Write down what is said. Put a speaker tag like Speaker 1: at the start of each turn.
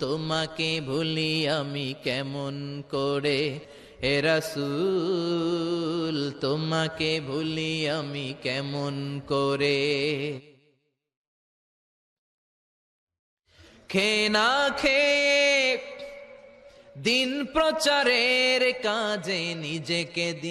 Speaker 1: তোমাকে ভুলি আমি কেমন করে? হে রাসূল, তোমাকে ভুলি আমি কেমন করে? খে না খেয়ে দিন প্রচারের কাজে নিজেকে দি